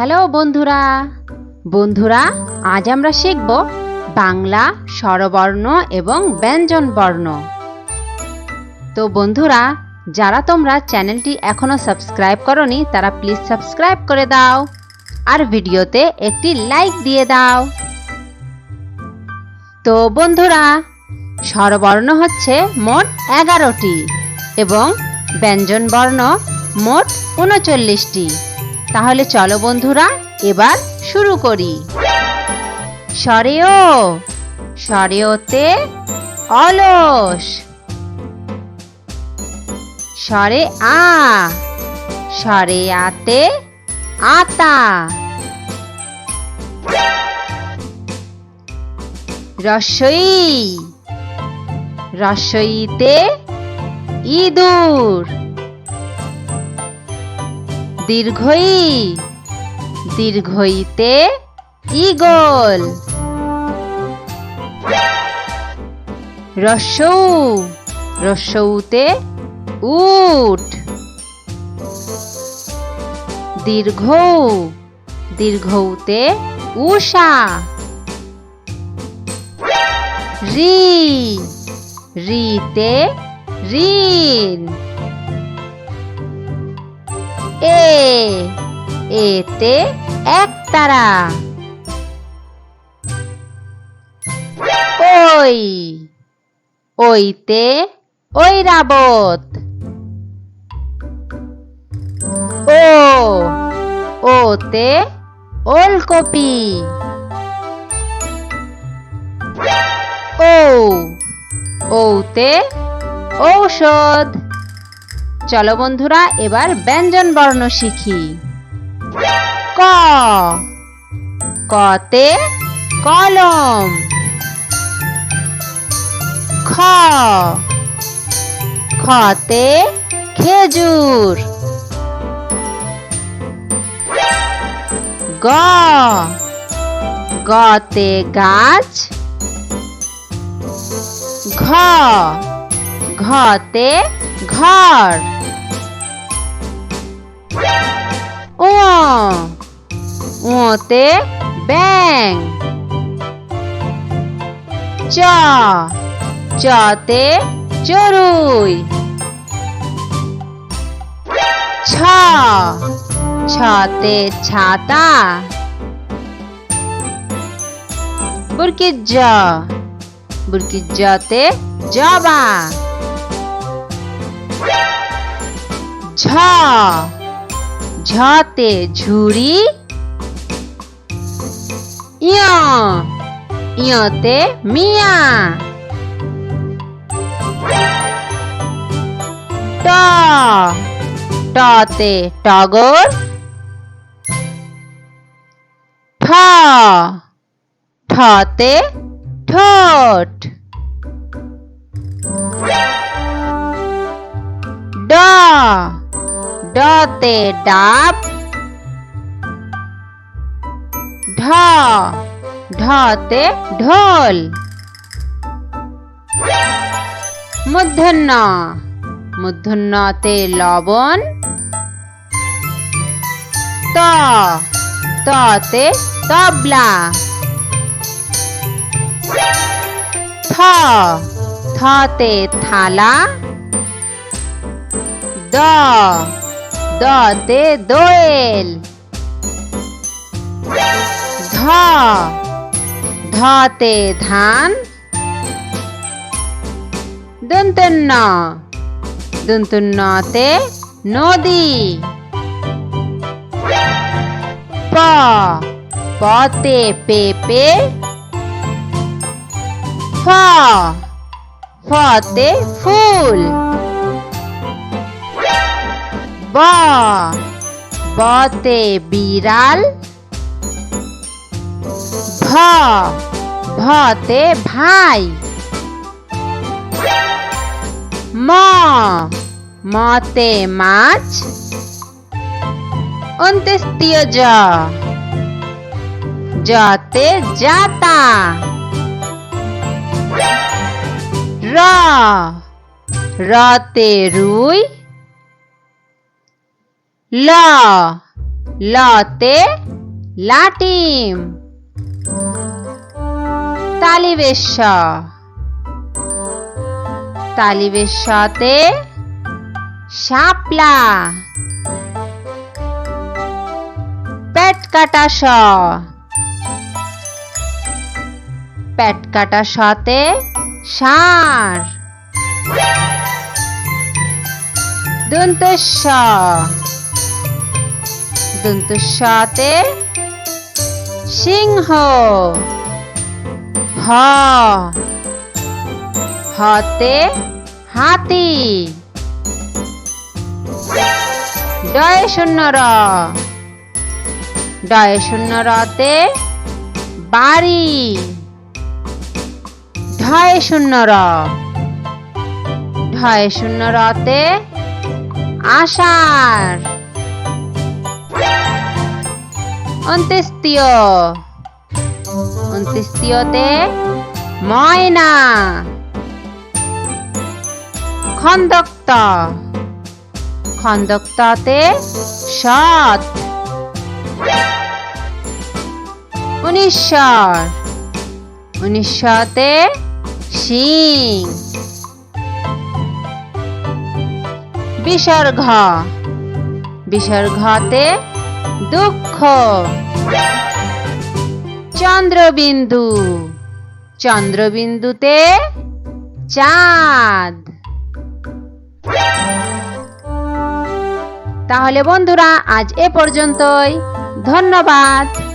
Hello বন্ধুরা। বন্ধুরা, আজ আমরা শিখব বাংলা, স্বরবর্ণ এবং ব্যঞ্জন বর্ণ তো বন্ধুরা, যারা তোমরা চ্যানেলটি এখনও সাবস্ক্রাইব করনি, তারা প্লিজ সাবস্ক্রাইব করে দাও আর ভিডিওতে একটি লাইক দিয়ে দাও। তো বন্ধুরা, স্বরবর্ণ হচ্ছে মোট এগারোটি এবং ব্যঞ্জন বর্ণ মোট উনচল্লিশটি। তাহলে চলো বন্ধুরা, এবার শুরু করি। সরেও, সরেওতে অলস। সরে আ, সরে আতে আতা। রসই, রসইতে ইঁদুর। দীর্ঘই দীর্ঘইতে ইগল রসৌ রসৌতে উট। দীর্ঘ দীর্ঘৌতে উষা। রি রিতে ঋণ। এ এতে একতারা ওই ওইতে ঐরাবত ও ওতে ওলকপি। ও ওতে ঔষধ। চলো বন্ধুরা, এবার ব্যঞ্জন বর্ণ শিখি। ক। কতে কলম। খ। খতে খেজুর। গ। গতে গাছ। ঘ। ঘতে ঘর। ওতে ব্যাং চ, চতে চড়ুই। ছ, ছতে ছাতা। বুরকি জ বুরকি জতে জবা। ঝ। ঝতে ঝুড়ি। ইয় ইয়তে মিয়া। ট। টতে টগর। ঠ। ঠতে ঠোঁট। ডতে ডাব। ঢ ঢতে ঢোল। মূর্ধন্য মূর্ধন্যতে লবণ। ত, ততে তবলা। থ, থতে থালা। দ দতে দোয়েল। ধ। ধতে ধান। দন্তন্য দন্তন্যতে নদী। প। পতে পেপে। ফ। ফতে ফুল। ব। বতে বিড়াল। ভ ভতে ভাই। ম। মতে মাছ। অন্ত্যেষ্টিয় জ। জতে জাতা র। রতে রুই। ল লতে লাটিম। তালিবেশ। তালিবেশতে শাপলা। পেট কাটা স পেট কাটা সতে সার। দন্তস্ব দন্তস্বতে সিংহ। হ। হতে হাতি। ডয় শূন্য র। ডয় শূন্য রতে বাড়ি। ঢয় শূন্য র। ঢয় শূন্য রতে আষাঢ়। অন্ত্যেষ্টিয় অন্ত্যেষ্টিয়তে ময়না খন্দক্ত খন্দক্ততে সৎ উনিশ্বর উনিশ্বতে সিং বিসর্গ বিসর্গতে দুঃখ। চন্দ্রবিন্দু। চন্দ্রবিন্দুতে চাঁদ। তাহলে বন্ধুরা আজ এ পর্যন্তই। ধন্যবাদ।